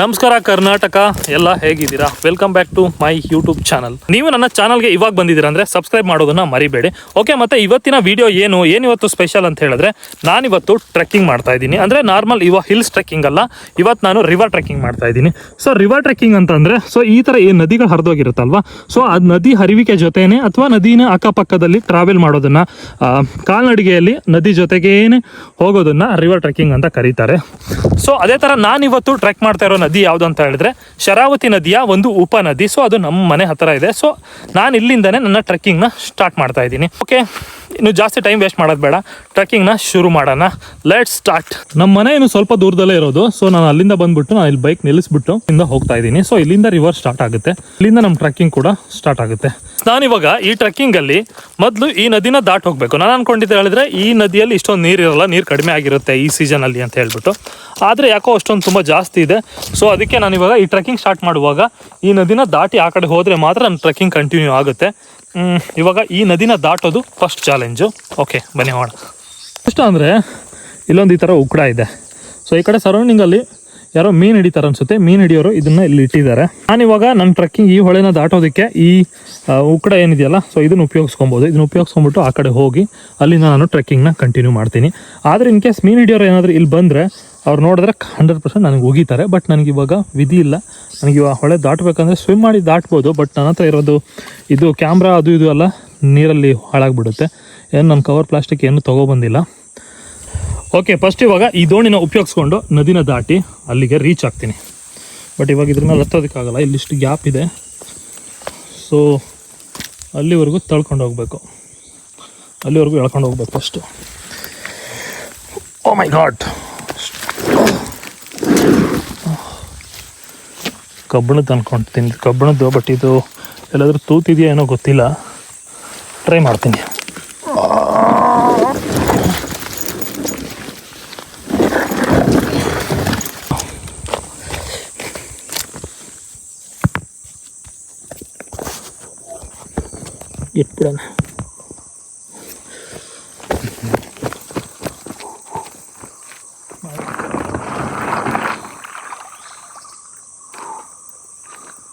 ನಮಸ್ಕಾರ, ಕರ್ನಾಟಕ. ಎಲ್ಲ ಹೇಗಿದ್ದೀರಾ? Welcome back to my YouTube channel ನೀವು ನನ್ನ ಚಾನಲ್ಗೆ ಇವಾಗ ಬಂದಿದ್ದೀರಾ ಅಂದರೆ ಸಬ್ಸ್ಕ್ರೈಬ್ ಮಾಡೋದನ್ನ ಮರಿಬೇಡಿ. ಓಕೆ ಮತ್ತೆ ಇವತ್ತಿನ ವಿಡಿಯೋ ಏನು? ಏನು ಇವತ್ತು ಸ್ಪೆಷಲ್ ಅಂತ ಹೇಳಿದ್ರೆ, ನಾನಿವತ್ತು ಟ್ರೆಕ್ಕಿಂಗ್ ಮಾಡ್ತಾ ಇದ್ದೀನಿ. ಅಂದರೆ ನಾರ್ಮಲ್ ಇವ ಹಿಲ್ಸ್ ಟ್ರೆಕ್ಕಿಂಗ್ ಅಲ್ಲ, ಇವತ್ತು ನಾನು ರಿವರ್ ಟ್ರೆಕ್ಕಿಂಗ್ ಮಾಡ್ತಾ ಇದ್ದೀನಿ. ಸೊ ರಿವರ್ ಟ್ರೆಕ್ಕಿಂಗ್ ಅಂತಂದರೆ ಸೊ ಈ ಥರ ಏನು ನದಿಗಳು ಹರಿದೋಗಿರುತ್ತಲ್ವ? ಸೊ ಆ ನದಿ ಹರಿವಿಕೆ ಜೊತೆಯೇ ಅಥವಾ ನದಿನ ಅಕ್ಕಪಕ್ಕದಲ್ಲಿ ಟ್ರಾವೆಲ್ ಮಾಡೋದನ್ನು ಕಾಲ್ನಡಿಗೆಯಲ್ಲಿ ನದಿ ಜೊತೆಗೇನೆ ಹೋಗೋದನ್ನು ರಿವರ್ ಟ್ರೆಕ್ಕಿಂಗ್ ಅಂತ ಕರೀತಾರೆ. ಸೊ ಅದೇ ಥರ ನಾನಿವತ್ತು ಟ್ರೆಕ್ ಮಾಡ್ತಾ ಇರೋ ನದಿ ಯಾವುದು ಅಂತ ಹೇಳಿದ್ರೆ ಶರಾವತಿ ನದಿಯ ಒಂದು ಉಪನದಿ. ಸೊ ಅದು ನಮ್ಮ ಮನೆ ಹತ್ತಿರ ಇದೆ. ಸೊ ನಾನು ಇಲ್ಲಿಂದನೇ ನನ್ನ ಟ್ರೆಕ್ಕಿಂಗ್ನ ಸ್ಟಾರ್ಟ್ ಮಾಡ್ತಾ ಇದ್ದೀನಿ. ಓಕೆ ಇನ್ನು ಜಾಸ್ತಿ ಟೈಮ್ ವೇಸ್ಟ್ ಮಾಡೋದು ಬೇಡ. ಟ್ರೆಕ್ಕಿಂಗ್ನ ಶುರು ಮಾಡೋಣ. ಲೆಟ್ ಸ್ಟಾರ್ಟ್ ನಮ್ಮ ಮನೆ ಇನ್ನು ಸ್ವಲ್ಪ ದೂರದಲ್ಲೇ ಇರೋದು. ಸೊ ನಾನು ಅಲ್ಲಿಂದ ಬಂದ್ಬಿಟ್ಟು ನಾನು ಇಲ್ಲಿ ಬೈಕ್ ನಿಲ್ಲಿಸ್ಬಿಟ್ಟು ಇಂದ ಹೋಗ್ತಾ ಇದ್ದೀನಿ. ಸೊ ಇಲ್ಲಿಂದ ರಿವರ್ ಸ್ಟಾರ್ಟ್ ಆಗುತ್ತೆ. ಇಲ್ಲಿಂದ ನಮ್ಮ ಟ್ರೆಕ್ಕಿಂಗ್ ಕೂಡ ಸ್ಟಾರ್ಟ್ ಆಗುತ್ತೆ. ನಾನಿವಾಗ ಈ ಟ್ರಕ್ಕಿಂಗ್ ಅಲ್ಲಿ ಮೊದಲು ಈ ನದಿನ ದಾಟ್ ಹೋಗ್ಬೇಕು. ನಾನು ಅನ್ಕೊಂಡಿದ್ದೆ ಹೇಳಿದ್ರೆ ಈ ನದಿಯಲ್ಲಿ ಇಷ್ಟೊಂದು ನೀರು ಇರಲ್ಲ, ನೀರು ಕಡಿಮೆ ಆಗಿರುತ್ತೆ ಈ ಸೀಸನ್ ಅಲ್ಲಿ ಅಂತ ಹೇಳ್ಬಿಟ್ಟು. ಆದರೆ ಯಾಕೋ ಅಷ್ಟೊಂದು ತುಂಬ ಜಾಸ್ತಿ ಇದೆ. ಸೊ ಅದಕ್ಕೆ ನಾನು ಇವಾಗ ಈ ಟ್ರಕ್ಕಿಂಗ್ ಸ್ಟಾರ್ಟ್ ಮಾಡುವಾಗ ಈ ನದಿನ ದಾಟಿ ಆ ಕಡೆ ಹೋದರೆ ಮಾತ್ರ ನನ್ನ ಟ್ರೆಕ್ಕಿಂಗ್ ಕಂಟಿನ್ಯೂ ಆಗುತ್ತೆ. ಇವಾಗ ಈ ನದಿನ ದಾಟೋದು ಫಸ್ಟ್ ಚಾಲೆಂಜು ಓಕೆ ಬನ್ನಿ ಹೋಗೋಣ. ಇಷ್ಟ ಅಂದರೆ ಇಲ್ಲೊಂದು ಈ ಥರ ಉಕ್ಕಡ ಇದೆ. ಸೊ ಈ ಕಡೆ ಸರೌಂಡಿಂಗಲ್ಲಿ ಯಾರೋ ಮೀನ್ ಹಿಡಿತಾರ ಅನ್ಸುತ್ತೆ. ಮೀನ್ ಹಿಡಿಯೋರು ಇದನ್ನ ಇಲ್ಲಿ ಇಟ್ಟಿದ್ದಾರೆ. ನಾನಿವಾಗ ನನ್ನ ಟ್ರಕ್ಕಿಂಗ್ ಈ ಹೊಳೆನ ದಾಟೋದಕ್ಕೆ ಈ ಉಕ್ಕಡ ಏನಿದೆಯಲ್ಲ ಸೊ ಇದನ್ನು ಉಪಯೋಗಿಸ್ಕೊಬೋದು. ಇದನ್ನ ಉಪಯೋಗಿಸ್ಕೊಂಡ್ಬಿಟ್ಟು ಆ ಕಡೆ ಹೋಗಿ ಅಲ್ಲಿಂದ ನಾನು ಟ್ರೆಕ್ಕಿಂಗ್ನ ಕಂಟಿನ್ಯೂ ಮಾಡ್ತೀನಿ. ಆದರೆ ಇನ್ ಕೇಸ್ ಮೀನು ಹಿಡಿಯೋರು ಏನಾದರೂ ಇಲ್ಲಿ ಬಂದರೆ ಅವ್ರು ನೋಡಿದ್ರೆ ಹಂಡ್ರೆಡ್ ಪರ್ಸೆಂಟ್ ನನಗೆ ಉಗೀತಾರೆ. ಬಟ್ ನನಗೆ ಇವಾಗ ವಿಧಿ ಇಲ್ಲ. ನನಗೆ ಇವಾಗ ಹೊಳೆ ದಾಟಬೇಕಂದ್ರೆ ಸ್ವಿಮ್ ಮಾಡಿ ದಾಟ್ಬೋದು. ಬಟ್ ನನ್ನ ಹತ್ರ ಇರೋದು ಇದು ಕ್ಯಾಮ್ರಾ ಅದು ಇದು ಎಲ್ಲ ನೀರಲ್ಲಿ ಹಾಳಾಗ್ಬಿಡುತ್ತೆ. ಏನು ನನ್ನ ಕವರ್ ಪ್ಲಾಸ್ಟಿಕ್ ಏನು ತೊಗೊಬಂದಿಲ್ಲ ಓಕೆ ಫಸ್ಟ್ ಇವಾಗ ಈ ದೋಣಿನ ಉಪಯೋಗಿಸ್ಕೊಂಡು ನದಿನ ದಾಟಿ ಅಲ್ಲಿಗೆ ರೀಚ್ ಆಗ್ತೀನಿ. ಬಟ್ ಇವಾಗ ಇದ್ರ ಮೇಲೆ ಹತ್ತೋದಕ್ಕಾಗಲ್ಲ ಇಲ್ಲಿಷ್ಟು ಗ್ಯಾಪ್ ಇದೆ. ಸೊ ಅಲ್ಲಿವರೆಗೂ ತಳ್ಕೊಂಡು ಹೋಗಬೇಕು. ಅಲ್ಲಿವರೆಗೂ ಎಳ್ಕೊಂಡು ಹೋಗ್ಬೇಕು ಫಸ್ಟು ಓ ಮೈ ಗಾಡ್ ಕಬ್ಬಣದ್ದು ತಿಂದು ಕಬ್ಬಣದ್ದು ಬಟ್ ಇದು ಎಲ್ಲಾದರೂ ತೂತಿದೆಯಾ ಏನೋ ಗೊತ್ತಿಲ್ಲ. ಟ್ರೈ ಮಾಡ್ತೀನಿ.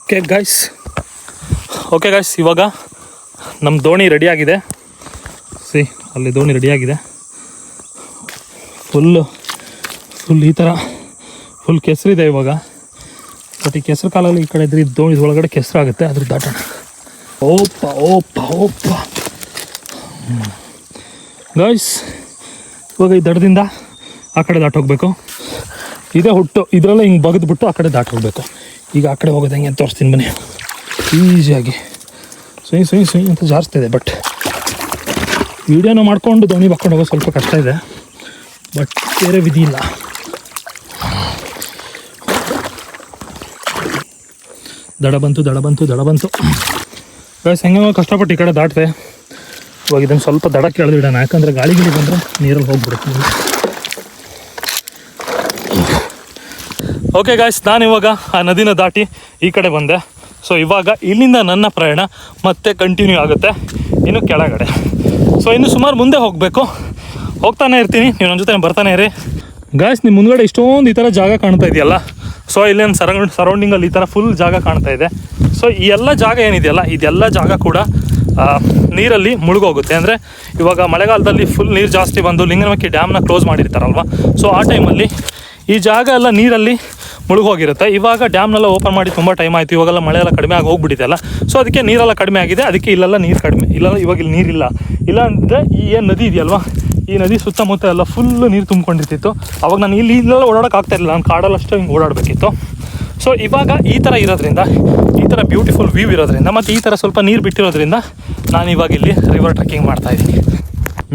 ಓಕೆ ಗಾಯ್ಸ್ ಓಕೆ ಗಾಯ್ಸ್ ಇವಾಗ ನಮ್ಮ ದೋಣಿ ರೆಡಿಯಾಗಿದೆ. ಸಿ ಅಲ್ಲಿ ದೋಣಿ ರೆಡಿಯಾಗಿದೆ. ಫುಲ್ಲು ಫುಲ್ ಈ ಥರ ಫುಲ್ ಕೆಸರಿದೆ ಇವಾಗ. ಬಟ್ ಈ ಕೆಸರು ಕಾಲಲ್ಲಿ ಈ ಕಡೆ ಇದ್ರೆ ಇದು ದೋಣಿ ಒಳಗಡೆ ಕೆಸರಾಗುತ್ತೆ ಅದ್ರ ದಾಟೋಣ. ಓಪ ಓಪ ಓಪ ಗಾಯ್ಸ್ ಇವಾಗ ಈ ದಡದಿಂದ ಆ ಕಡೆ ದಾಟೋಗ್ಬೇಕು ಇದೇ ಹುಟ್ಟು, ಇದರಲ್ಲೇ ಹಿಂಗೆ ಬಗೆದ್ಬಿಟ್ಟು ಆ ಕಡೆ ದಾಟೋಗ್ಬೇಕು ಈಗ ಆ ಕಡೆ ಹೋಗೋದು ಹೆಂಗೆ ಅಂತ ತೋರಿಸ್ತೀನಿ ಬನ್ನಿ. ಈಸಿಯಾಗಿ. ಸುಯಿ ಸುಯಿ ಸುಯಿ ಅಂತ ಜಾರಿಸ್ತಿದೆ ಬಟ್ ವಿಡಿಯೋನ ಮಾಡಿಕೊಂಡು ದೋಣಿ ಬಾಕೊಂಡು ಹೋಗೋದು ಸ್ವಲ್ಪ ಕಷ್ಟ ಇದೆ. ಬಟ್ ಬೇರೆ ವಿಧಿ ಇಲ್ಲ. ದಡ ಬಂತು ದಡ ಬಂತು ದಡ ಬಂತು. ಗೈಸ್ ಹೆಂಗೆ ಕಷ್ಟಪಟ್ಟು ಈ ಕಡೆ ದಾಟಿದೆ. ಇವಾಗ ಇದನ್ನು ಸ್ವಲ್ಪ ದಡಕ್ಕೆ ಎಳೆದಿಡೋಣ ಯಾಕಂದರೆ ಗಾಳಿ ಗಿಳಿ ಬಂದರೆ ನೀರಲ್ಲಿ ಹೋಗ್ಬಿಡುತ್ತೆ. ಓಕೆ ಗಾಯ್ಸ್ ನಾನು ಇವಾಗ ಆ ನದಿನ ದಾಟಿ ಈ ಕಡೆ ಬಂದೆ. ಸೊ ಇವಾಗ ಇಲ್ಲಿಂದ ನನ್ನ ಪ್ರಯಾಣ ಮತ್ತೆ ಕಂಟಿನ್ಯೂ ಆಗುತ್ತೆ. ಇನ್ನು ಕೆಳಗಡೆ. ಸೊ ಇನ್ನು ಸುಮಾರು ಮುಂದೆ ಹೋಗಬೇಕು. ಹೋಗ್ತಾನೆ ಇರ್ತೀನಿ. ನೀವು ನನ್ನ ಜೊತೆ ಬರ್ತಾನೆ ಇರಿ. ಗಾಯ್ಸ್ ನಿಮ್ಮ ಮುಂದ್ಗಡೆ ಇಷ್ಟೊಂದು ಈ ಥರ ಜಾಗ ಕಾಣ್ತಾ ಇದೆಯಲ್ಲ? ಸೊ ಇಲ್ಲೇನು ಸರೌಂಡ್ ಸರೌಂಡಿಂಗಲ್ಲಿ ಈ ಥರ ಫುಲ್ ಜಾಗ ಕಾಣ್ತಾ ಇದೆ. ಸೊ ಈ ಎಲ್ಲ ಜಾಗ ಏನಿದೆಯಲ್ಲ, ಇದೆಲ್ಲ ಜಾಗ ಕೂಡ ನೀರಲ್ಲಿ ಮುಳುಗೋಗುತ್ತೆ. ಅಂದರೆ, ಇವಾಗ ಮಳೆಗಾಲದಲ್ಲಿ ಫುಲ್ ನೀರು ಜಾಸ್ತಿ ಬಂದು ಲಿಂಗನಮಕ್ಕಿ ಡ್ಯಾಮ್ನ ಕ್ಲೋಸ್ ಮಾಡಿರ್ತಾರಲ್ವ? ಸೊ ಆ ಟೈಮಲ್ಲಿ ಈ ಜಾಗ ಎಲ್ಲ ನೀರಲ್ಲಿ ಮುಳುಗೋಗಿರುತ್ತೆ. ಇವಾಗ ಡ್ಯಾಮ್ನೆಲ್ಲ ಓಪನ್ ಮಾಡಿ ತುಂಬ ಟೈಮ್ ಆಯಿತು. ಇವಾಗೆಲ್ಲ ಮಳೆ ಎಲ್ಲ ಕಡಿಮೆ ಆಗಿ ಹೋಗ್ಬಿಟ್ಟಿದೆ ಅಲ್ಲ. ಸೊ ಅದಕ್ಕೆ ನೀರೆಲ್ಲ ಕಡಿಮೆ ಆಗಿದೆ. ಅದಕ್ಕೆ ಇಲ್ಲೆಲ್ಲ ನೀರು ಕಡಿಮೆ, ಇಲ್ಲೆಲ್ಲ ಇವಾಗ ಇಲ್ಲಿ ನೀರಿಲ್ಲ. ಇಲ್ಲ ಅಂದರೆ ಈ ಏನು ನದಿ ಇದೆಯಲ್ವಾ? ಈ ನದಿ ಸುತ್ತಮುತ್ತ ಎಲ್ಲ ಫುಲ್ಲು ನೀರು ತುಂಬಿಕೊಂಡಿರ್ತಿತ್ತು. ಅವಾಗ ನಾನು ಇಲ್ಲಿ ಇಲ್ಲೆಲ್ಲ ಓಡಾಡೋಕೆ ಆಗ್ತಾ ಇರಲಿಲ್ಲ. ನಾನು ಕಾಡಲ್ಲಷ್ಟು ಹಿಂಗೆ ಓಡಾಡಬೇಕಿತ್ತು. ಸೊ ಇವಾಗ ಈ ಥರ ಇರೋದ್ರಿಂದ, ಈ ಥರ ಬ್ಯೂಟಿಫುಲ್ ವ್ಯೂ ಇರೋದ್ರಿಂದ, ಮತ್ತು ಈ ಥರ ಸ್ವಲ್ಪ ನೀರು ಬಿಟ್ಟಿರೋದ್ರಿಂದ, ನಾನು ಇವಾಗ ಇಲ್ಲಿ ರಿವರ್ ಟ್ರೆಕ್ಕಿಂಗ್ ಮಾಡ್ತಾ ಇದ್ದೀನಿ.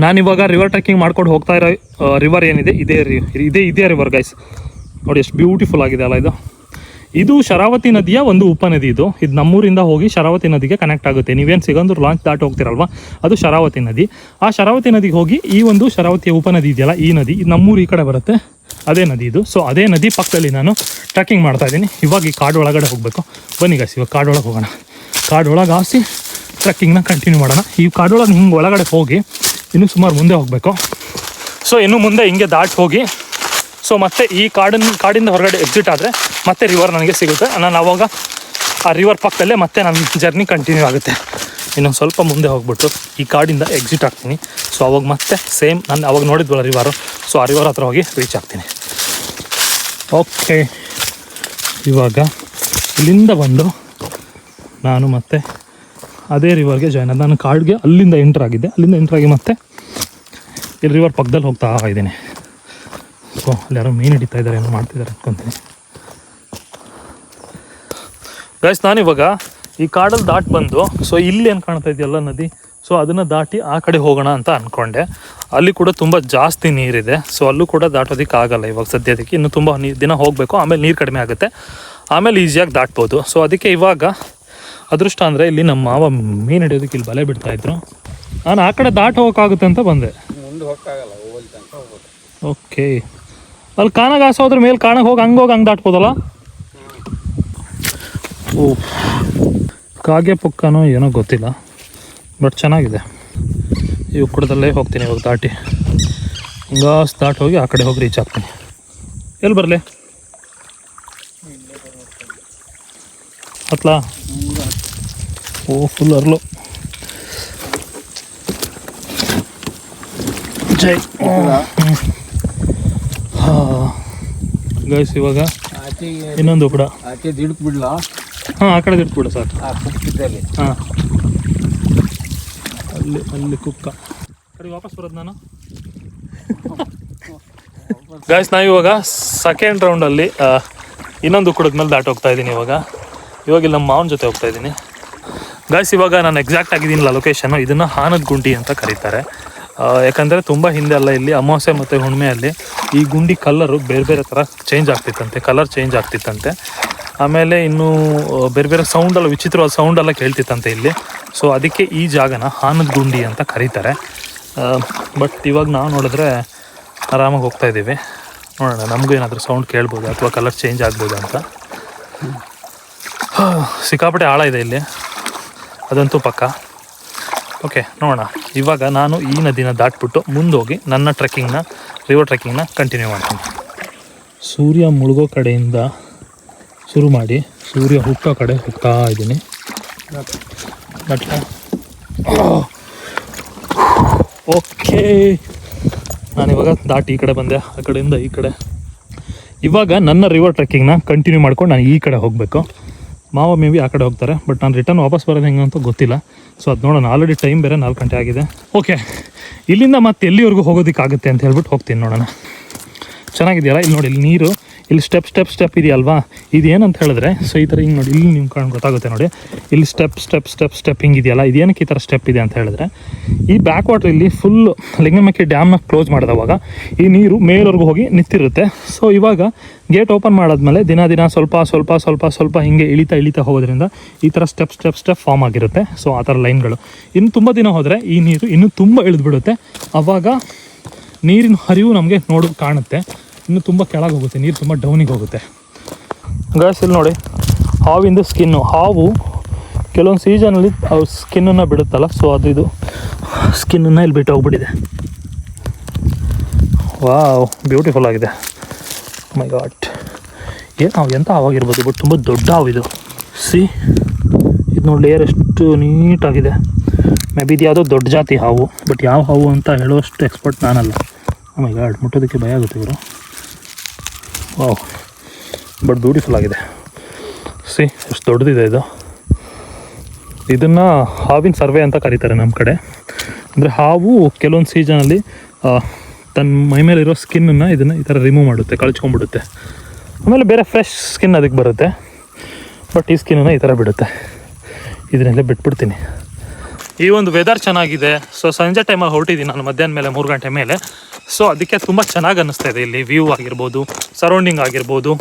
ನಾನಿವಾಗ ರಿವರ್ ಟ್ರೆಕ್ಕಿಂಗ್ ಮಾಡ್ಕೊಂಡು ಹೋಗ್ತಾ ಇರೋ ರಿವರ್ ಏನಿದೆ, ಇದೇ ರಿ, ಇದೇ ಇದೇ ರಿವರ್ ಗೈಸ್ ನೋಡಿ ಎಷ್ಟು ಬ್ಯೂಟಿಫುಲ್ ಆಗಿದೆ ಅಲ್ಲ ಇದು. ಇದು ಶರಾವತಿ ನದಿಯ ಒಂದು ಉಪನದಿ ಇದು. ಇದು ನಮ್ಮೂರಿಂದ ಹೋಗಿ ಶರಾವತಿ ನದಿಗೆ ಕನೆಕ್ಟ್ ಆಗುತ್ತೆ. ನೀವೇನು ಸಿಗಂದೂರು ಲಾಂಚ್ ದಾಟಿ ಹೋಗ್ತಿರಲ್ವಾ ಅದು ಶರಾವತಿ ನದಿ. ಆ ಶರಾವತಿ ನದಿಗೆ ಹೋಗಿ ಈ ಒಂದು ಶರಾವತಿಯ ಉಪನದಿ ಇದೆಯಲ್ಲ, ಈ ನದಿ, ಇದು ನಮ್ಮೂರು ಈ ಕಡೆ ಬರುತ್ತೆ. ಅದೇ ನದಿ ಇದು. ಸೊ ಅದೇ ನದಿ ಪಕ್ಕದಲ್ಲಿ ನಾನು ಟ್ರೆಕ್ಕಿಂಗ್ ಮಾಡ್ತಾ ಇದ್ದೀನಿ. ಇವಾಗ ಈ ಕಾಡು ಒಳಗಡೆ ಹೋಗಬೇಕು. ಬನ್ನಿ ಗಾಯ್ಸ್ ಇವಾಗ ಕಾಡೊಳಗೆ ಹೋಗೋಣ. ಕಾಡೊಳಗೆ ಹಾಸಿ ಟ್ರೆಕ್ಕಿಂಗ್ನ ಕಂಟಿನ್ಯೂ ಮಾಡೋಣ. ಈ ಕಾಡೊಳಗೆ ಹಿಂಗೆ ಒಳಗಡೆ ಹೋಗಿ ಇನ್ನೂ ಸುಮಾರು ಮುಂದೆ ಹೋಗಬೇಕು. ಸೊ ಇನ್ನು ಮುಂದೆ ಹಿಂಗೆ ದಾಟಿ ಹೋಗಿ ಸೊ ಮತ್ತೆ ಈ ಕಾಡಿನ, ಕಾಡಿಂದ ಹೊರಗಡೆ ಎಕ್ಸಿಟ್ ಆದರೆ ಮತ್ತೆ ರಿವರ್ ನನಗೆ ಸಿಗುತ್ತೆ. ನಾನು ಅವಾಗ ಆ ರಿವರ್ ಪಕ್ಕದಲ್ಲೇ ಮತ್ತೆ ನನ್ನ ಜರ್ನಿ ಕಂಟಿನ್ಯೂ ಆಗುತ್ತೆ. ಇನ್ನೊಂದು ಸ್ವಲ್ಪ ಮುಂದೆ ಹೋಗ್ಬಿಟ್ಟು ಈ ಕಾಡಿಂದ ಎಕ್ಸಿಟ್ ಆಗ್ತೀನಿ. ಸೊ ಅವಾಗ ಮತ್ತೆ ಸೇಮ್ ನಾನು ಅವಾಗ ನೋಡಿದ್ವಲ್ಲ ರಿವರು ಸೊ ಆ ರಿವರ್ ಹತ್ರ ಹೋಗಿ ರೀಚ್ ಆಗ್ತೀನಿ. ಓಕೆ ಇವಾಗ ಇಲ್ಲಿಂದ ಬಂದು ನಾನು ಮತ್ತೆ ಅದೇ ರಿವರ್ಗೆ ಜಾಯ್ನ್ ಆದ. ನಾನು ಕಾಡ್ಗೆ ಅಲ್ಲಿಂದ ಎಂಟ್ರ್ ಆಗಿದ್ದೆ. ಅಲ್ಲಿಂದ ಎಂಟ್ರ್ ಆಗಿ ಮತ್ತೆ ಇಲ್ಲಿ ರಿವರ್ ಪಕ್ಕದಲ್ಲಿ ಹೋಗ್ತಾ ಇದ್ದೀನಿ. ಸೊ ಅಲ್ಲಿ ಯಾರೋ ಮೀನು ಹಿಡಿತಾ ಇದ್ದಾರೆ, ಏನೋ ಮಾಡ್ತಿದ್ದಾರೆ ಅನ್ಕೊತೀನಿ. ಗೈಸ್ ನಾನಿವಾಗ ಈ ಕಾಡಲ್ಲಿ ದಾಟಿ ಬಂದು ಸೊ ಇಲ್ಲಿ ಏನು ಕಾಣ್ತಾ ಇದೆಯಲ್ಲ ನದಿ? ಸೊ ಅದನ್ನು ದಾಟಿ ಆ ಕಡೆ ಹೋಗೋಣ ಅಂತ ಅಂದ್ಕೊಂಡೆ ಅಲ್ಲಿ ಕೂಡ ತುಂಬ ಜಾಸ್ತಿ ನೀರಿದೆ. ಸೊ ಅಲ್ಲೂ ಕೂಡ ದಾಟೋದಕ್ಕೆ ಆಗಲ್ಲ ಇವಾಗ ಸದ್ಯದಕ್ಕೆ ಇನ್ನು ತುಂಬ ದಿನ ಹೋಗಬೇಕು, ಆಮೇಲೆ ನೀರು ಕಡಿಮೆ ಆಗುತ್ತೆ. ಆಮೇಲೆ ಈಸಿಯಾಗಿ ದಾಟ್ಬೋದು. ಸೊ ಅದಕ್ಕೆ ಇವಾಗ ಅದೃಷ್ಟ ಅಂದರೆ ಇಲ್ಲಿ ನಮ್ಮ ಮಾವ ಮೀನು ಹಿಡಿಯೋದಕ್ಕೆ ಇಲ್ಲಿ ಬಲೆ ಬಿಡ್ತಾ ಇದ್ರು. ನಾನು ಆ ಕಡೆ ದಾಟ ಹೋಗೋಕ್ಕಾಗುತ್ತೆ ಅಂತ ಬಂದೆ. ಓಕೆ. ಅಲ್ಲಿ ಕಾನಾಗ ಹಾಸೋದ್ರ ಮೇಲೆ ಕಾಣಕ್ಕೆ ಹೋಗಿ ಹಂಗೆ ಹೋಗಿ ಹಂಗೆ ದಾಟ್ಬೋದಲ್ಲ? ಓ ಕಾಗೆ ಪುಕ್ಕನೋ ಏನೋ ಗೊತ್ತಿಲ್ಲ ಬಟ್ ಚೆನ್ನಾಗಿದೆ. ಈ ಉಕ್ಕಡದಲ್ಲೇ ಹೋಗ್ತೀನಿ ಇವಾಗ ದಾಟಿ. ಹಿಂಗಾಸ್ ದಾಟಿ ಹೋಗಿ ಆ ಕಡೆ ಹೋಗಿ ರೀಚ್ ಆಗ್ತೀನಿ. ಎಲ್ಲಿ ಬರಲಿ? ಹತ್ಲಾ? ಓ ಫುಲ್ ಅರ್ಲು ಜೈ. ಗೈಸ್ ಇವಾಗ ಇನ್ನೊಂದು ಕೂಡ ಆಚೆ ದಿಡ್ಕ್ ಬಿಡ್ಲಾ? ಹಾಂ ಆ ಕಡೆ ದಿಡ್ಕ್ ಸಾಕು. ಆ ಕುಕ್ಕಿದ್ದಲ್ಲಿ. ಹಾಂ. ಅಲ್ಲಿ ಅಲ್ಲಿ ಕುಕ್ಕ. ಕಡೆ ವಾಪಸ್ ಬರೋದು ನಾನು? ಗಾಯ್ಸ್ ನಾವು ಇವಾಗ ಸೆಕೆಂಡ್ ರೌಂಡಲ್ಲಿ ಇನ್ನೊಂದು ಕುಡದ ಮೇಲೆ ದಾಟೋಗ್ತಾ ಇದ್ದೀನಿ ಇವಾಗ. ಇವಾಗ ಇಲ್ಲಿ ನಮ್ಮ ಮಾವನ ಜೊತೆ ಹೋಗ್ತಾ ಇದ್ದೀನಿ. ಗಾಯ್ಸ್ ಇವಾಗ ನಾನು ಎಕ್ಸಾಕ್ಟ್ ಆಗಿದ್ದೀನಿಲ್ಲ ಲೊಕೇಶನ್ ಇದನ್ನು ಹಾನದ ಗುಂಡಿ ಅಂತ ಕರೀತಾರೆ. ಯಾಕಂದರೆ ತುಂಬ ಹಿಂದೆ ಅಲ್ಲ ಇಲ್ಲಿ, ಅಮಾವಾಸ್ಯೆ ಮತ್ತು ಹುಣ್ಮೆಯಲ್ಲಿ ಈ ಗುಂಡಿ ಕಲ್ಲರು ಬೇರೆ ಬೇರೆ ಥರ ಚೇಂಜ್ ಆಗ್ತಿತ್ತಂತೆ ಕಲರ್ ಚೇಂಜ್ ಆಗ್ತಿತ್ತಂತೆ. ಆಮೇಲೆ ಇನ್ನು ಬೇರೆ ಬೇರೆ ಸೌಂಡೆಲ್ಲ ವಿಚಿತ್ರವಾದ ಸೌಂಡೆಲ್ಲ ಕೇಳ್ತಿತ್ತಂತೆ ಇಲ್ಲಿ. ಸೊ ಅದಕ್ಕೆ ಈ ಜಾಗನ ಹಾನದ ಗುಂಡಿ ಅಂತ ಕರೀತಾರೆ. ಬಟ್ ಇವಾಗ ನಾವು ನೋಡಿದ್ರೆ ಆರಾಮಾಗಿ ಹೋಗ್ತಾ ಇದ್ದೀವಿ ನೋಡೋಣ, ನಮಗೂ ಏನಾದರೂ ಸೌಂಡ್ ಕೇಳ್ಬೋದು ಅಥವಾ ಕಲರ್ ಚೇಂಜ್ ಆಗ್ಬೋದು ಅಂತ. ಸಿಕ್ಕಾಪಟ್ಟೆ ಆಳ ಇದೆ ಇಲ್ಲಿ. ಅದಂತೂ ಪಕ್ಕ. ಓಕೆ ನೋಡೋಣ. ಇವಾಗ ನಾನು ಈ ನದಿನ ದಾಟ್ಬಿಟ್ಟು ಮುಂದೋಗಿ ನನ್ನ ಟ್ರೆಕ್ಕಿಂಗ್ನ ರಿವರ್ ಟ್ರೆಕ್ಕಿಂಗ್ನ ಕಂಟಿನ್ಯೂ ಮಾಡ್ತೀನಿ. ಸೂರ್ಯ ಮುಳುಗೋ ಕಡೆಯಿಂದ ಶುರು ಮಾಡಿ ಸೂರ್ಯ ಹುಟ್ಟೋ ಕಡೆ ಹೋಗ್ತಾ ಇದ್ದೀನಿ. ಬಟ್ ಓಕೆ ನಾನಿವಾಗ ದಾಟಿ ಈ ಕಡೆ ಬಂದೆ, ಆ ಕಡೆಯಿಂದ ಈ ಕಡೆ. ಇವಾಗ ನನ್ನ ರಿವರ್ ಟ್ರೆಕ್ಕಿಂಗ್ನ ಕಂಟಿನ್ಯೂ ಮಾಡ್ಕೊಂಡು ನಾನು ಈ ಕಡೆ ಹೋಗಬೇಕು. ಮಾವ ಮೇ ಬಿ ಆ ಕಡೆ ಹೋಗ್ತಾರೆ ಬಟ್ ನಾನು ರಿಟರ್ನ್ ವಾಪಸ್ ಬರೋದು ಹೆಂಗೆ ಅಂತ ಗೊತ್ತಿಲ್ಲ. ಸೊ ಅದು ನೋಡೋಣ ಆಲ್ರೆಡಿ ಟೈಮ್ ಬೇರೆ ನಾಲ್ಕು ಗಂಟೆ ಆಗಿದೆ. ಓಕೆ ಇಲ್ಲಿಂದ ಮತ್ತೆ ಎಲ್ಲಿವರೆಗೂ ಹೋಗೋದಕ್ಕಾಗುತ್ತೆ ಅಂತ ಹೇಳ್ಬಿಟ್ಟು ಹೋಗ್ತೀನಿ ನೋಡೋಣ. ಚೆನ್ನಾಗಿದೆಯಲ್ಲ? ಇಲ್ಲಿ ನೋಡಿ, ಇಲ್ಲಿ ನೀರು. ಇಲ್ಲಿ ಸ್ಟೆಪ್ ಸ್ಟೆಪ್ ಸ್ಟೆಪ್ ಇದೆಯಲ್ವಾ? ಇದು ಏನಂತ ಹೇಳಿದ್ರೆ ಸೊ ಈ ಥರ ಹಿಂಗೆ ನೋಡಿ, ಇಲ್ಲಿ ನಿಮ್ಗೆ ಕಾಣ್, ಗೊತ್ತಾಗುತ್ತೆ ನೋಡಿ. ಇಲ್ಲಿ ಸ್ಟೆಪ್ ಸ್ಟೆಪ್ ಸ್ಟೆಪ್ ಸ್ಟೆಪ್ ಹಿಂಗೆ ಇದೆಯಲ್ಲ, ಇದೇನಕ್ಕೆ ಈ ಥರ ಸ್ಟೆಪ್ ಇದೆ ಅಂತ ಹೇಳಿದ್ರೆ, ಈ ಬ್ಯಾಕ್ ವಾಟರ್ ಇಲ್ಲಿ ಫುಲ್ ಲಿಂಗಮಕ್ಕಿ ಡ್ಯಾಮ್ನ ಕ್ಲೋಸ್ ಮಾಡಿದವಾಗ ಈ ನೀರು ಮೇಲ್ವರೆಗೂ ಹೋಗಿ ನಿಂತಿರುತ್ತೆ. ಸೊ ಇವಾಗ ಗೇಟ್ ಓಪನ್ ಮಾಡಾದ್ಮೇಲೆ ದಿನ ದಿನ ಸ್ವಲ್ಪ ಸ್ವಲ್ಪ ಸ್ವಲ್ಪ ಸ್ವಲ್ಪ ಹಿಂಗೆ ಇಳಿತಾ ಇಳಿತಾ ಹೋಗೋದ್ರಿಂದ ಈ ಥರ ಸ್ಟೆಪ್ ಸ್ಟೆಪ್ ಸ್ಟೆಪ್ ಫಾರ್ಮ್ ಆಗಿರುತ್ತೆ. ಸೊ ಆ ಥರ ಲೈನ್ಗಳು ಇನ್ನು ತುಂಬ ದಿನ ಹೋದರೆ ಈ ನೀರು ಇನ್ನೂ ತುಂಬ ಇಳಿದ್ಬಿಡುತ್ತೆ. ಅವಾಗ ನೀರಿನ ಹರಿವು ನಮಗೆ ನೋಡೋಕೆ ಕಾಣುತ್ತೆ. ಇನ್ನು ತುಂಬ ಕೆಳಗೆ ಹೋಗುತ್ತೆ ನೀರು ತುಂಬ ಡೌನಿಗೆ ಹೋಗುತ್ತೆ. ಗಾಯ್ಸ್ ಇಲ್ಲಿ ನೋಡಿ, ಹಾವಿಂದು ಸ್ಕಿನ್ನು. ಹಾವು ಕೆಲವೊಂದು ಸೀಸನಲ್ಲಿ ಅವು ಸ್ಕಿನ್ನನ್ನು ಬಿಡುತ್ತಲ್ಲ ಸೊ ಅದು ಇದು ಸ್ಕಿನ್ನನ್ನು ಇಲ್ಲಿ ಬಿಟ್ಟು ಹೋಗ್ಬಿಟ್ಟಿದೆ. ವಾವ್ ಬ್ಯೂಟಿಫುಲ್ ಆಗಿದೆ. ಮೈ ಗಾಟ್ ಏನು ಹಾವು, ಎಂಥ ಹಾವಾಗಿರ್ಬೋದು ಬಟ್ ತುಂಬ ದೊಡ್ಡ ಹಾವು ಇದು. ಸಿ ಇದು ನೋಡಿ ಲೇಯರ್ ಎಷ್ಟು ನೀಟಾಗಿದೆ. ಮೇ ಬಿ ಇದು ಯಾವುದೋ ದೊಡ್ಡ ಜಾತಿ ಹಾವು ಬಟ್ ಯಾವ ಹಾವು ಅಂತ ಹೇಳೋಷ್ಟು ಎಕ್ಸ್ಪರ್ಟ್ ನಾನಲ್ಲ. ಮೈ ಗಾಡ್ ಮುಟ್ಟೋದಕ್ಕೆ ಭಯ ಆಗುತ್ತೆ ಇವರು. ವಾವ್. ಬಟ್ ಬ್ಯೂಟಿಫುಲ್ ಆಗಿದೆ. ಸಿ, ಎಷ್ಟು ದೊಡ್ಡದಿದೆ ಇದು. ಇದನ್ನು ಹಾವಿನ ಸರ್ವೆ ಅಂತ ಕರೀತಾರೆ ನಮ್ಮ ಕಡೆ. ಅಂದರೆ ಹಾವು ಕೆಲವೊಂದು ಸೀಸನಲ್ಲಿ ತನ್ನ ಮೈ ಮೇಲಿರೋ ಸ್ಕಿನ್ನನ್ನು ಇದನ್ನು ಈ ಥರ ರಿಮೂವ್ ಮಾಡುತ್ತೆ, ಕಳ್ಚ್ಕೊಂಡ್ಬಿಡುತ್ತೆ. ಆಮೇಲೆ ಬೇರೆ ಫ್ರೆಶ್ ಸ್ಕಿನ್ ಅದಕ್ಕೆ ಬರುತ್ತೆ. ಬಟ್ ಈ ಸ್ಕಿನ್ನನ್ನು ಈ ಥರ ಬಿಡುತ್ತೆ. ಇದನ್ನೆಲ್ಲ ಬಿಟ್ಬಿಡ್ತೀನಿ. ಈ ಒಂದು ವೆದರ್ ಚೆನ್ನಾಗಿದೆ. ಸೊ ಸಂಜೆ ಟೈಮಲ್ಲಿ ಹೊರಟಿದ್ದೀನಿ ನಾನು ಮಧ್ಯಾಹ್ನ ಮೇಲೆ, ಮೂರು ಗಂಟೆ ಮೇಲೆ. ಸೊ ಅದಕ್ಕೆ ತುಂಬ ಚೆನ್ನಾಗಿ ಅನ್ನಿಸ್ತಾ ಇದೆ ಇಲ್ಲಿ. ವ್ಯೂ ಆಗಿರ್ಬೋದು ಸರೌಂಡಿಂಗ್ ಆಗಿರ್ಬೋದು.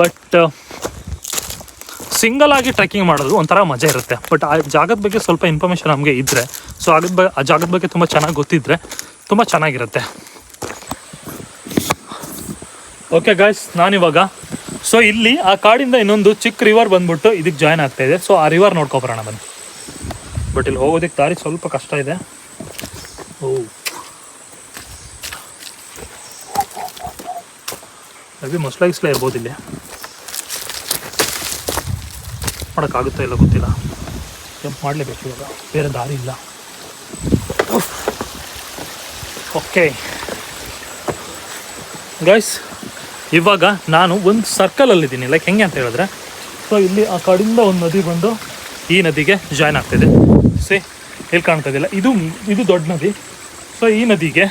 ಬಟ್ ಸಿಂಗಲ್ ಆಗಿ ಟ್ರೆಕ್ಕಿಂಗ್ ಮಾಡೋದು ಒಂಥರ ಮಜಾ ಇರುತ್ತೆ. ಬಟ್ ಆ ಜಾಗದ ಬಗ್ಗೆ ಸ್ವಲ್ಪ ಇನ್ಫಾರ್ಮೇಷನ್ ನಮಗೆ ಇದ್ದರೆ ಸೊ ಆಗದ ಬ, ಆ ಜಾಗದ ಬಗ್ಗೆ ತುಂಬ ಚೆನ್ನಾಗಿ ಗೊತ್ತಿದ್ದರೆ ತುಂಬ ಚೆನ್ನಾಗಿರುತ್ತೆ. ಓಕೆ ಗಾಯ್ಸ್ ನಾನಿವಾಗ. ಸೊ ಇಲ್ಲಿ ಆ ಕಾಡಿಂದ ಇನ್ನೊಂದು ಚಿಕ್ಕ ರಿವರ್ ಬಂದ್ಬಿಟ್ಟು ಇದಕ್ಕೆ ಜಾಯ್ನ್ ಆಗ್ತಾಯಿದೆ ಸೊ ಆ ರಿವರ್ ನೋಡ್ಕೊಬರೋಣ ಬನ್ನಿ. ಬಟ್ ಇಲ್ಲಿ ಹೋಗೋದಕ್ಕೆ ದಾರಿ ಸ್ವಲ್ಪ ಕಷ್ಟ ಇದೆ. ಓ. ಮೇಬಿ ಮೊಸಳೆ ಗಿಸ್ಲೆ ಇರ್ಬೋದು ಇಲ್ಲಿ. ಮಾಡೋಕ್ಕಾಗುತ್ತಾ ಇಲ್ಲ ಗೊತ್ತಿಲ್ಲ. ಜಂಪ್ ಮಾಡಲೇಬೇಕು ಇವಾಗ. ಬೇರೆ ದಾರಿ ಇಲ್ಲ. ಓಕೆ ಗೈಸ್ ಇವಾಗ ನಾನು ಒಂದು ಸರ್ಕಲಲ್ಲಿದ್ದೀನಿ ಲೈಕ್ ಹೆಂಗೆ ಅಂತ ಹೇಳಿದ್ರೆ? ಸೊ ಇಲ್ಲಿ ಆ ಕಡೆಯಿಂದ ಒಂದು ನದಿ ಬಂದು ಈ ನದಿಗೆ ಜಾಯ್ನ್ ಆಗ್ತಿದೆ ಸಿ ಎಲ್ಲಿ ಕಾಣ್ತದಿಲ್ಲ ಇದು ಇದು ದೊಡ್ಡ ನದಿ. ಸೊ ಈ ನದಿಗೆ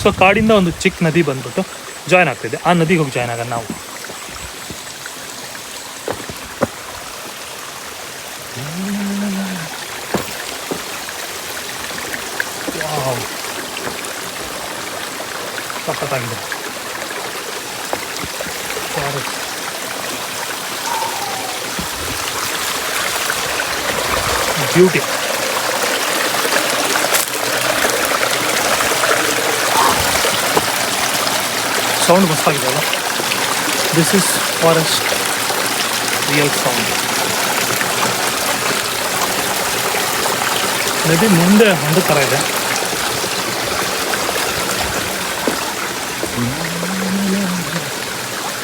ಸೊ ಕಾಡಿಂದ ಒಂದು ಚಿಕ್ಕ ನದಿ ಬಂದ್ಬಿಟ್ಟು ಜಾಯ್ನ್ ಆಗ್ತಿದೆ. ಆ ನದಿಗೆ ಹೋಗಿ ಜಾಯ್ನ್ ಆಗೋಣ ನಾವು. ಸಖತ್ತಾಗಿದೆ. Forest. ಬ್ಯೂಟಿ ಸೌಂಡ್ ಮಸ್ತಾಗಿದೆ ಅಲ್ಲ this is forest real sound maybe ಮುಂದೆ ಒಂದು ಥರ ಇದೆ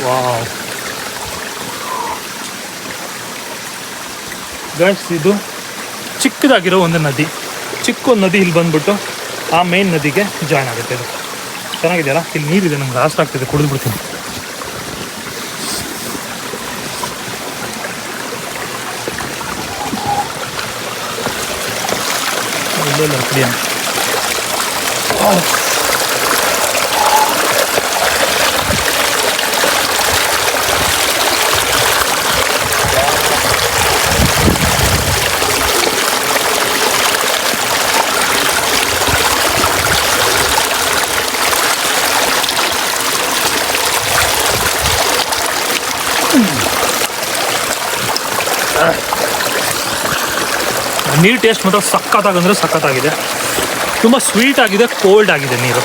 ವಾವ್ ಗೈಸ್ ಇದು ಚಿಕ್ಕದಾಗಿರೋ ಒಂದು ನದಿ. ಚಿಕ್ಕ ಒಂದು ನದಿ ಇಲ್ಲಿ ಬಂದ್ಬಿಟ್ಟು ಆ ಮೇನ್ ನದಿಗೆ ಜಾಯ್ನ್ ಆಗುತ್ತೆ ಇದು. ಚೆನ್ನಾಗಿದೆಯಲ್ಲ? ಇಲ್ಲಿ ನೀರಿದೆ ನಮ್ಗೆ ರಾಸ್ಟ್ ಆಗ್ತಿದೆ, ಕುಡಿದು ಬಿಡ್ತೀನಿ. ಇಲ್ಲ ಕುಡಿಯೋಣ ನೀರು ಟೇಸ್ಟ್ ಮಾತ್ರ ಸಖತ್ತಾಗಂದ್ರೆ ಸಖತ್ತಾಗಿದೆ. ತುಂಬ ಸ್ವೀಟ್ ಆಗಿದೆ ಕೋಲ್ಡ್ ಆಗಿದೆ ನೀರು.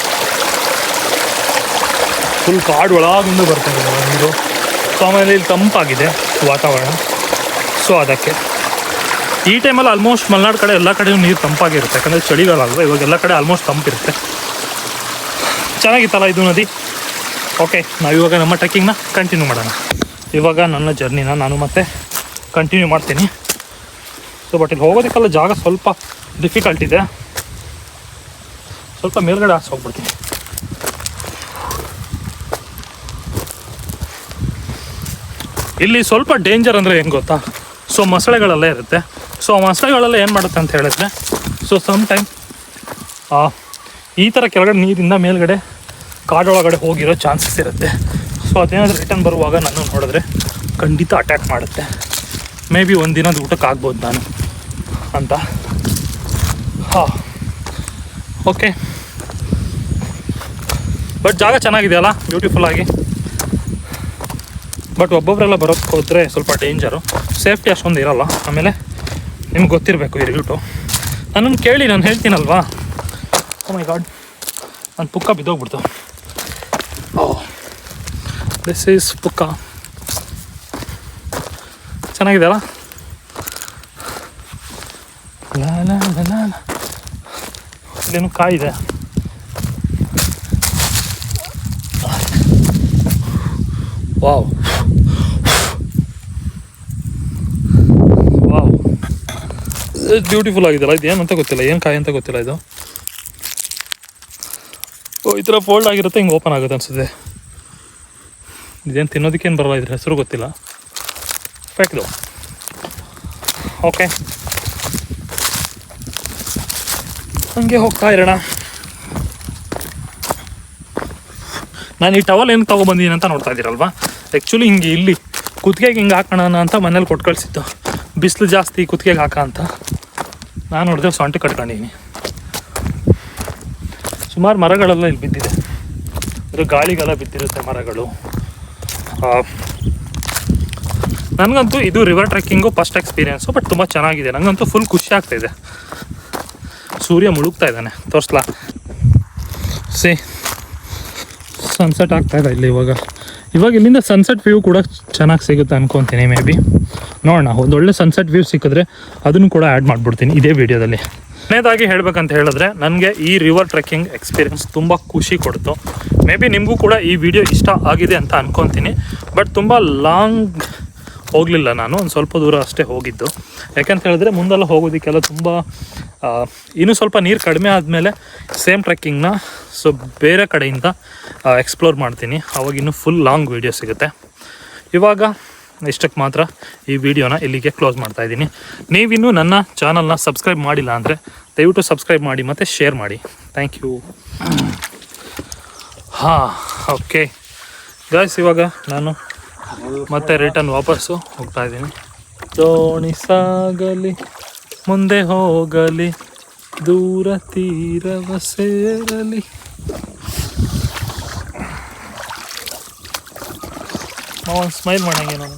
ಫುಲ್ ಕಾಡು ಒಳಗಿಂದ ಬರ್ತಾ ಇದೆ ನೀರು. ಆಮೇಲೆ ಇಲ್ಲಿ ತಂಪಾಗಿದೆ ವಾತಾವರಣ. ಸೊ ಅದಕ್ಕೆ. ಈ ಟೈಮಲ್ಲಿ ಆಲ್ಮೋಸ್ಟ್ ಮಲೆನಾಡು ಕಡೆ ಎಲ್ಲ ಕಡೆ ನೀರು ತಂಪಾಗಿರುತ್ತೆ. ಯಾಕಂದರೆ ಚಳಿಗಾಲ ಅಲ್ವಾ ಇವಾಗ ಎಲ್ಲ ಕಡೆ ಆಲ್ಮೋಸ್ಟ್ ತಂಪಿರುತ್ತೆ. ಚೆನ್ನಾಗಿತ್ತಲ್ಲ ಇದು ನದಿ? ಓಕೆ ನಾವು ಇವಾಗ ನಮ್ಮ ಟ್ರೆಕ್ಕಿಂಗ್ನ ಕಂಟಿನ್ಯೂ ಮಾಡೋಣ. ಇವಾಗ ನನ್ನ ಜರ್ನಿನ ನಾನು ಮತ್ತೆ ಕಂಟಿನ್ಯೂ ಮಾಡ್ತೀನಿ. ಸೊ ಬಟ್ ಇಲ್ಲಿ ಹೋಗೋದಕ್ಕೆಲ್ಲ ಜಾಗ ಸ್ವಲ್ಪ ಡಿಫಿಕಲ್ಟ್ ಇದೆ. ಸ್ವಲ್ಪ ಮೇಲ್ಗಡೆ ಹಾಸಿ ಹೋಗ್ಬಿಡ್ತೀನಿ. ಇಲ್ಲಿ ಸ್ವಲ್ಪ ಡೇಂಜರ್ ಅಂದರೆ ಹೆಂಗೆ ಗೊತ್ತಾ? ಸೊ ಮೊಸಳೆಗಳೆಲ್ಲ ಇರುತ್ತೆ. ಸೊ ಆ ಮೊಸಳೆಗಳೆಲ್ಲ ಏನು ಮಾಡುತ್ತೆ ಅಂತ ಹೇಳಿದ್ರೆ ಸೊ ಸಮ್ ಟೈಮ್ ಈ ಥರ ಕೆಳಗಡೆ ನೀರಿಂದ ಮೇಲ್ಗಡೆ ಕಾಡೊಳಗಡೆ ಹೋಗಿರೋ ಚಾನ್ಸಸ್ ಇರುತ್ತೆ. ಸೊ ಅದೇನಾದರೂ ರಿಟರ್ನ್ ಬರುವಾಗ ನಾನು ನೋಡಿದ್ರೆ ಖಂಡಿತ ಅಟ್ಯಾಕ್ ಮಾಡುತ್ತೆ. ಮೇ ಬಿ ಒಂದು ದಿನದ ಊಟಕ್ಕೆ ಆಗ್ಬೋದು ನಾನು ಅಂತ. ಹಾಂ. ಓಕೆ ಬಟ್ ಜಾಗ ಚೆನ್ನಾಗಿದೆಯಲ್ಲ ಬ್ಯೂಟಿಫುಲ್ ಆಗಿ. ಬಟ್ ಒಬ್ಬೊಬ್ಬರೆಲ್ಲ ಬರೋಕ್ಕೆ ಹೋದರೆ ಸ್ವಲ್ಪ ಡೇಂಜರು ಸೇಫ್ಟಿ ಅಷ್ಟೊಂದು ಇರಲ್ಲ. ಆಮೇಲೆ ನಿಮ್ಗೆ ಗೊತ್ತಿರಬೇಕು ಈ ರೂಟು ನನ್ನನ್ನು ಕೇಳಿ, ನಾನು ಹೇಳ್ತೀನಲ್ವಾ? ಮೈ ಗಾಡ್ ನನ್ನ ಪುಕ್ಕ ಬಿದ್ದೋಗ್ಬಿಡ್ತು. This is ಪುಕ್ಕ ಚೆನ್ನಾಗಿದೆಯಲ್ಲ. ಇಲ್ಲೇನು ಕಾಯಿದೆ. ವಾವ್. ವಾವ್. ಬ್ಯೂಟಿಫುಲ್ ಆಗಿದೆಲ್ಲ ಇದು ಏನು ಗೊತ್ತಿಲ್ಲ, ಏನು ಕಾಯಿ ಅಂತ ಗೊತ್ತಿಲ್ಲ ಇದು. ಈ ಥರ ಫೋಲ್ಡ್ ಆಗಿರುತ್ತೆ, ಹಿಂಗೆ ಓಪನ್ ಆಗುತ್ತೆ ಅನ್ಸುತ್ತೆ. ಇದೇನು ತಿನ್ನೋದಕ್ಕೇನು ಬರಲ್ಲ ಇದ್ರ ಹೆಸರು ಗೊತ್ತಿಲ್ಲ. ಪ್ಯಾಕ್ದು ಓಕೆ ಹಂಗೆ ಹೋಗ್ತಾ ಇರೋಣ. ನಾನು ಈ ಟವಲ್ ಏನು ತೊಗೊಬಂದಿದ್ದೀನಿ ಅಂತ ನೋಡ್ತಾ ಇದ್ದೀರಲ್ವಾ? ಆ್ಯಕ್ಚುಲಿ ಹಿಂಗೆ ಇಲ್ಲಿ ಕುತ್ತಿಗೆಗೆ ಹಿಂಗೆ ಹಾಕೋಣ ಅಂತ ಮನೇಲಿ ಕೊಟ್ಟು ಕಳಿಸಿತ್ತು ಬಿಸಿಲು ಜಾಸ್ತಿ ಕುತ್ತಿಗೆಗೆ ಹಾಕ ಅಂತ. ನಾನು ನೋಡಿದೆ ಸೊಂಟೆ ಕಟ್ಕೊಂಡಿದ್ದೀನಿ. ಸುಮಾರು ಮರಗಳೆಲ್ಲ ಇಲ್ಲಿ ಬಿದ್ದಿದೆ. ಅದು ಗಾಳಿಗೆಲ್ಲ ಬಿದ್ದಿರುತ್ತೆ ಮರಗಳು. ನನಗಂತೂ ಇದು river trekking first experience but ತುಂಬ ಚೆನ್ನಾಗಿದೆ. ನನಗಂತೂ ಫುಲ್ ಖುಷಿ ಆಗ್ತಾಯಿದೆ ಸೂರ್ಯ ಮುಳುಗ್ತಾ ಇದ್ದಾನೆ. ತೋರಿಸ್ಲಾ? ಸಿ ಸನ್ಸೆಟ್ ಆಗ್ತಾ ಇದೆ ಇಲ್ಲಿ ಇವಾಗ. ಇವಾಗ ಇಲ್ಲಿಂದ ಸನ್ಸೆಟ್ ವ್ಯೂ ಕೂಡ ಚೆನ್ನಾಗಿ ಸಿಗುತ್ತೆ ಅನ್ಕೊತೀನಿ ಮೇ ಬಿ ನೋಡೋಣ ಒಂದೊಳ್ಳೆ ಸನ್ಸೆಟ್ ವ್ಯೂ ಸಿಕ್ಕಿದ್ರೆ ಅದನ್ನು ಕೂಡ ಆ್ಯಡ್ ಮಾಡಿಬಿಡ್ತೀನಿ ಇದೇ ವಿಡಿಯೋದಲ್ಲಿ ಕೊನೆಯದಾಗಿ ಹೇಳಬೇಕಂತ ಹೇಳಿದ್ರೆ ನನಗೆ ಈ ರಿವರ್ ಟ್ರೆಕ್ಕಿಂಗ್ ಎಕ್ಸ್ಪೀರಿಯನ್ಸ್ ತುಂಬ ಖುಷಿ ಕೊಡ್ತು. ಮೇ ಬಿ ನಿಮಗೂ ಕೂಡ ಈ ವಿಡಿಯೋ ಇಷ್ಟ ಆಗಿದೆ ಅಂತ ಅನ್ಕೊತೀನಿ. ಬಟ್ ತುಂಬ ಲಾಂಗ್ ಹೋಗಲಿಲ್ಲ ನಾನು, ಒಂದು ಸ್ವಲ್ಪ ದೂರ ಅಷ್ಟೇ ಹೋಗಿದ್ದು. ಯಾಕಂತ ಹೇಳಿದ್ರೆ ಮುಂದೆಲ್ಲ ಹೋಗೋದಕ್ಕೆಲ್ಲ ತುಂಬ ಇನ್ನೂ ಸ್ವಲ್ಪ ನೀರು ಕಡಿಮೆ ಆದಮೇಲೆ ಸೇಮ್ ಟ್ರೆಕ್ಕಿಂಗ್ನ ಸೊ ಬೇರೆ ಕಡೆಯಿಂದ ಎಕ್ಸ್ಪ್ಲೋರ್ ಮಾಡ್ತೀನಿ. ಅವಾಗ ಇನ್ನೂ ಫುಲ್ ಲಾಂಗ್ ವೀಡಿಯೋ ಸಿಗುತ್ತೆ. ಇವಾಗ ಇಷ್ಟಕ್ಕೆ ಮಾತ್ರ ಈ ವಿಡಿಯೋನ ಇಲ್ಲಿಗೆ ಕ್ಲೋಸ್ ಮಾಡ್ತಾ ಇದ್ದೀನಿ. ನೀವಿನ್ನೂ ನನ್ನ ಚಾನಲ್ನ ಸಬ್ಸ್ಕ್ರೈಬ್ ಮಾಡಿಲ್ಲ ಅಂದರೆ ದಯವಿಟ್ಟು ಸಬ್ಸ್ಕ್ರೈಬ್ ಮಾಡಿ ಮತ್ತು ಶೇರ್ ಮಾಡಿ. ಥ್ಯಾಂಕ್ ಯು ಹಾಂ ಓಕೆ ಗಾಯ್ಸ್ ಇವಾಗ ನಾನು ಮತ್ತೆ ರಿಟರ್ನ್ ವಾಪಸ್ಸು ಹೋಗ್ತಾ ಇದ್ದೀನಿ. ದೋಣಿಸಾಗಲಿ ಮುಂದೆ ಹೋಗಲಿ, ದೂರ ತೀರವ ಸೇರಲಿ. ಸ್ಮೈಲ್ ಮಾಡಂಗೆ ನಾನು.